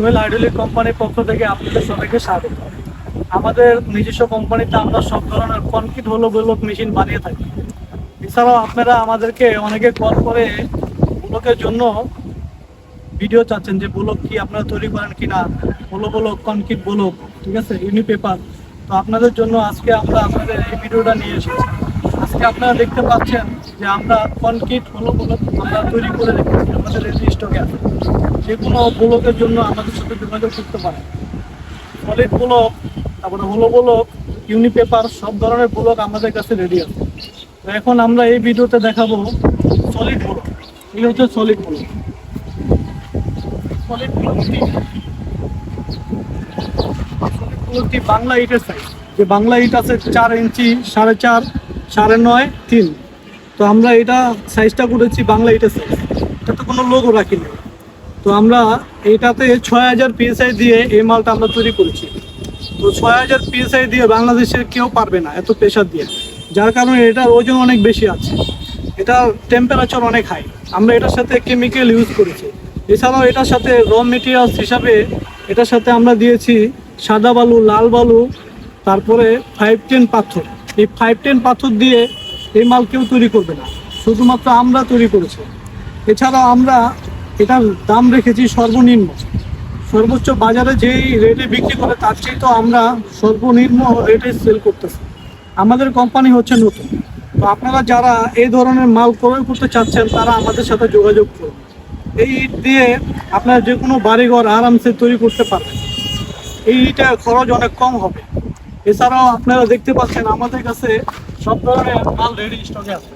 Sohel hydraulic কোম্পানির পক্ষ থেকে আপনাদের সবাইকে স্বাগত। আমাদের নিজস্ব কোম্পানিতে আমরা সব ধরনের কনক্রিট হলো ব্লক মেশিন বানিয়ে থাকি। এছাড়াও আপনারা আমাদেরকে অনেকে কল করে ব্লকের জন্য ভিডিও চাচ্ছেন যে ব্লক কি আপনারা তৈরি করেন কি না হলো ব্লক কনক্রিট ব্লক ঠিক আছে? ইউনি পেপার তো আপনাদের জন্য আজকে আমরা আপনাদের এই ভিডিওটা নিয়ে এসেছি। আজকে আপনারা দেখতে পাচ্ছেন যে আমরা কনক্রিট হলো ব্লক আমরা তৈরি করে রেখেছি আমাদের রেডি স্টকে আছে যে কোনো ব্লকের জন্য আমাদের সাথে যোগাযোগ করতে পারেন। সলিড ব্লক তারপরে হলো ব্লক ইউনি পেপার সব ধরনের ব্লক আমাদের কাছে রেডি আছে। তো এখন আমরা এই ভিডিওতে দেখাবো সলিড ব্লক এই হচ্ছে সলিড ব্লক সলিড ব্লকটি ব্লকটি বাংলা ইটের সাইজ যে বাংলা ইট আছে চার ইঞ্চি, সাড়ে চার সাড়ে নয়, তিন। তো আমরা এটা সাইজটা করেছি, বাংলা ইটের সাইজ এটাতে কোনো লোগো রাখিনি। তো আমরা এটাতে ছয় হাজার পিএসআই দিয়ে এই মালটা আমরা তৈরি করেছি। তো ছয় হাজার পিএসআই দিয়ে বাংলাদেশের কেউ পারবে না এত প্রেশার দিয়ে। যার কারণে এটার ওজন অনেক বেশি আছে। এটা টেম্পারেচার অনেক হাই আমরা এটার সাথে কেমিক্যাল ইউজ করেছি। এছাড়াও এটার সাথে র মেটেরিয়ালস হিসাবে এটার সাথে আমরা দিয়েছি সাদা বালু, লাল বালু, তারপরে ফাইভ টেন পাথর। এই ফাইভ টেন পাথর দিয়ে এই মাল কেউ তৈরি করবে না। শুধুমাত্র আমরা তৈরি করেছি। এছাড়াও আমরা এটার দাম রেখেছি সর্বনিম্ন। সর্বোচ্চ বাজারে যেই রেটে বিক্রি করে, তার চেয়ে তো আমরা সর্বনিম্ন রেটে সেল করতেছি। আমাদের কোম্পানি হচ্ছে নতুন। তো আপনারা যারা এই ধরনের মাল ক্রয় করতে চাচ্ছেন, তারা আমাদের সাথে যোগাযোগ করুন। এই ইট দিয়ে আপনারা যে কোনো বাড়িঘর আরামসে তৈরি করতে পারবেন। এই ইটের খরচ অনেক কম হবে। এছাড়াও আপনারা দেখতে পাচ্ছেন আমাদের কাছে সব ধরনের মাল রেডি স্টকে আছে।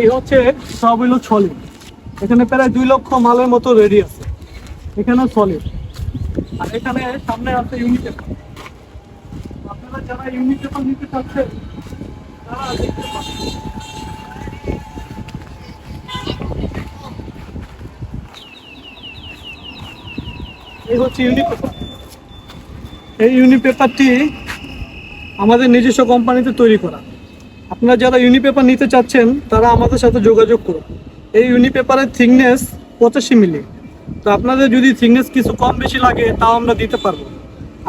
এই হচ্ছে সব হলো ছলি। এখানে প্রায় দুই লক্ষ মালের মতো রেডি আছে। এখানে সলিড আর এখানে সামনে আছে ইউনিট আপনারা যারা ইউনিট পেপার নিতে চাচ্ছেন, তারা দেখতে পাচ্ছেন। এই হচ্ছে ইউনিট পেপার এই ইউনিট পেপারটি আমাদের নিজস্ব কোম্পানিতে তৈরি করা। আপনারা যারা ইউনি পেপার নিতে চাচ্ছেন, তারা আমাদের সাথে যোগাযোগ করুন। এই ইউনি পেপারের থিকনেস পঁচাশি মিলি। তো আপনাদের যদি থিকনেস কিছু কম বেশি লাগে, তাও আমরা দিতে পারব।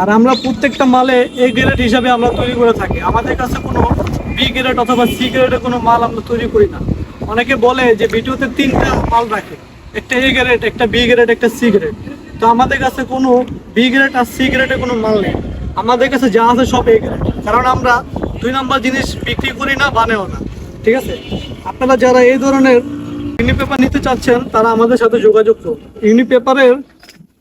আর আমরা প্রত্যেকটা মালে এ গ্রেড হিসাবে আমরা তৈরি করে থাকি। আমাদের কাছে কোনো বি গ্রেড অথবা সি গ্রেডের কোনো মাল আমরা তৈরি করি না। অনেকে বলে যে ভিডিওতে তিনটা মাল রাখে। একটা এ গ্রেড একটা বি গ্রেড একটা সি গ্রেড তো আমাদের কাছে কোনো বি গ্রেড আর সি গ্রেডের কোনো মাল নেই। আমাদের কাছে যা আছে সব এ গ্রেড কারণ আমরা দুই নম্বর জিনিস বিক্রি করি না, বানেও না। ঠিক আছে? আপনারা যারা এই ধরনের ইউনি পেপার নিতে চাচ্ছেন, তারা আমাদের সাথে যোগাযোগ করুন। ইউনি পেপারের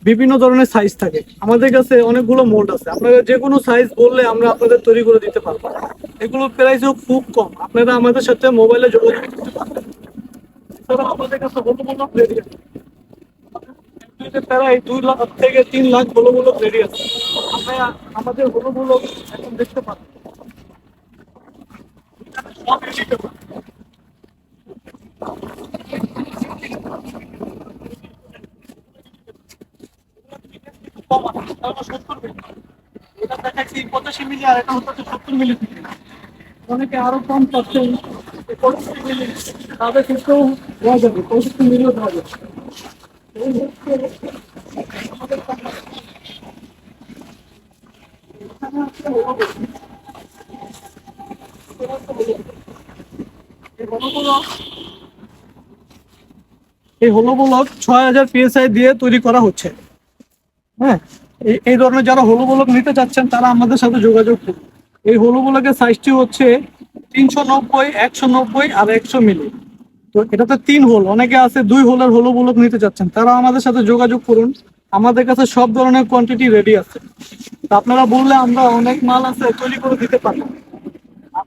বিভিন্ন ধরনের সাইজ থাকে। আমাদের কাছে অনেকগুলো মোল্ড আছে। আপনারা যে কোনো সাইজ বললে আমরা আপনাদের তৈরি করে দিতে পারব। এগুলো প্রাইসও খুব কম। আপনারা আমাদের সাথে মোবাইলে যোগাযোগ করতে পারবেন। আমাদের কাছে আছে। প্রায় দুই লাখ থেকে তিন লাখ হলো মূলক রেডি আছে। আপনারা আমাদের হলো মূলক এখন দেখতে দেখাচ্ছি পঁচাশি মিলি আর এটা হচ্ছে সত্তর মিলি অনেকে আরও কম পাচ্ছেন পঁয়ষট্টি মিলি তাদের ক্ষেত্রেও দেওয়া যাবে, পঁয়ষট্টি মিলিও দেওয়া যাবে। এই হলো ব্লক ছয় হাজার পিএসআই দিয়ে তৈরি করা হচ্ছে। হ্যাঁ এই- ধরনের যারা হলো ব্লক নিতে চাচ্ছেন, তারা আমাদের সাথে যোগাযোগ করুন। এই হলো ব্লকের সাইজটি হচ্ছে তিনশো নব্বই, একশো নব্বই আর একশো মিলি। তো এটাতে তিন হোল অনেকে আছে দুই হোলের হলো ব্লক নিতে চাচ্ছেন তারা আমাদের সাথে যোগাযোগ করুন। আমাদের কাছে সব ধরনের কোয়ান্টিটি রেডি আছে। আপনারা বললে আমরা অনেক মাল আছে, তৈরি করে দিতে পারি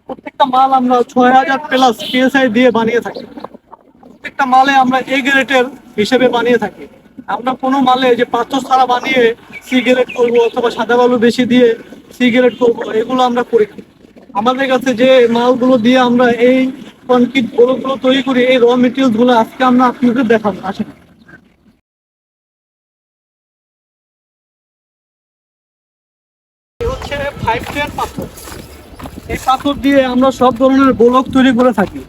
প্রত্যেকটা মাল আমরা ছয় হাজার প্লাস পিএসআই দিয়ে বানিয়ে থাকি। প্রত্যেকটা মালে আমরা এ গ্রেডের হিসেবে বানিয়ে থাকি। আমরা কোনো মালে যে পাথর ছাড়া বানিয়ে সি গ্রেড করব অথবা সাদা বালু বেশি দিয়ে সি গ্রেড করব, এগুলো আমরা করি আমাদের কাছে যে মালগুলো দিয়ে আমরা এই কনক্রিট ব্লকগুলো তৈরি করি, এই র মেটেরিয়ালসগুলো আজকে আমরা আপনাদের দেখাবো। আসেন। ফাইভ টেন পাথর। এই পাথর দিয়ে আমরা সব ধরনের ব্লক তৈরি করে থাকি।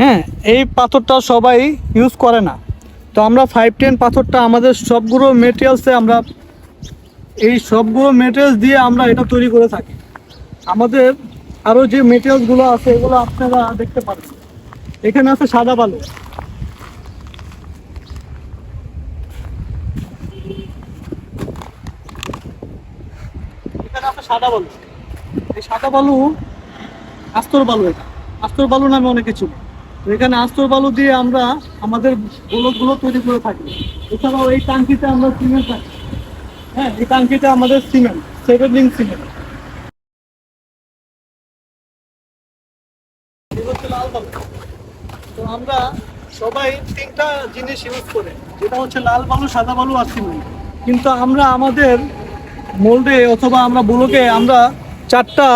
হ্যাঁ এই পাথরটা সবাই ইউজ করে না। তো আমরা ফাইভ টেন পাথরটা আমাদের সবগুলো মেটেরিয়ালসে আমরা এই সবগুলো মেটেরিয়ালস দিয়ে আমরা এটা তৈরি করে থাকি। আমাদের আরও যে মেটেরিয়ালসগুলো আছে, এগুলো আপনারা দেখতে পাচ্ছেন এখানে আছে সাদা বালু। সাদা বালু। এই সাদা বালু আস্তর বালু এটা। আস্তর বালু নামে অনেক তো এখানে আস্তর বালু দিয়ে আমরা আমাদের গোলকগুলো তৈরি করে থাকি। এছাড়াও এই টাঙ্কিতে আমরা সিমেন্ট রাখি। হ্যাঁ এই টাঙ্কিতে আমাদের সিমেন্ট সেভেন সিমেন্ট। তো আমরা সবাই তিনটা জিনিস ইউজ করে। যেটা হচ্ছে লাল বালু, সাদা বালু আর সিমেন্ট। কিন্তু আমরা আমাদের মোল্ডে অথবা আমরা বুলোকে আমরা চারটা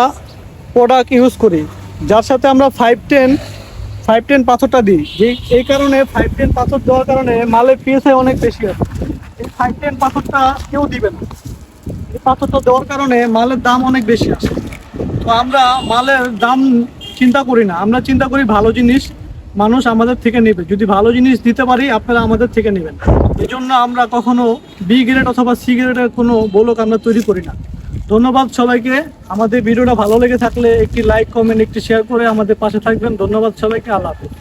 প্রোডাক্ট ইউজ করি। যার সাথে আমরা ফাইভ টেন ফাইভ টেন পাথরটা দিই। যে এই কারণে ফাইভ টেন পাথর দেওয়ার কারণে মালের পিএসআই অনেক বেশি আছে। এই ফাইভ টেন পাথরটা কেউ দিবে না। এই পাথরটা দেওয়ার কারণে মালের দাম অনেক বেশি আসে তো আমরা মালের দাম চিন্তা করি না। আমরা চিন্তা করি ভালো জিনিস মানুষ আমাদের থেকে নেবে। যদি ভালো জিনিস দিতে পারি, আপনারা আমাদের থেকে নেবেন। এই জন্য আমরা কখনো বি গ্রেড অথবা সি গ্রেডের কোনো বোলক আমরা তৈরি করি না। ধন্যবাদ সবাইকে। আমাদের ভিডিওটা ভালো লেগে থাকলে একটি লাইক কমেন্ট একটি শেয়ার করে আমাদের পাশে থাকবেন। ধন্যবাদ সবাইকে। আল্লাহ হাফিজ।